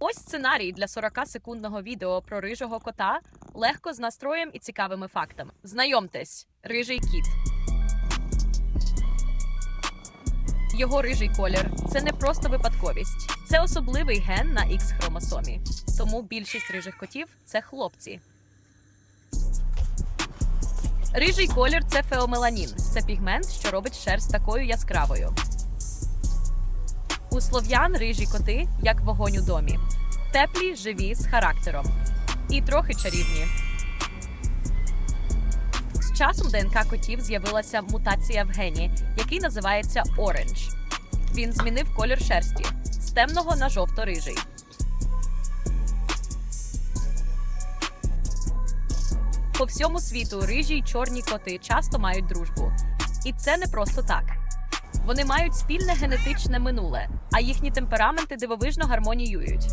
Ось сценарій для 40-секундного відео про рижого кота, легко з настроєм і цікавими фактами. Знайомтесь, рижий кіт. Його рижий колір це не просто випадковість, це особливий ген на X хромосомі. Тому більшість рижих котів це хлопці. Рижий колір це феомеланін. Це пігмент, що робить шерсть такою яскравою. У слов'ян рижі коти, як вогонь у домі. Теплі, живі, з характером. І трохи чарівні. З часом ДНК котів з'явилася мутація в гені, який називається оранж. Він змінив колір шерсті з темного на жовто-рижий. По всьому світу рижі й чорні коти часто мають дружбу. І це не просто так. Вони мають спільне генетичне минуле, а їхні темпераменти дивовижно гармоніюють.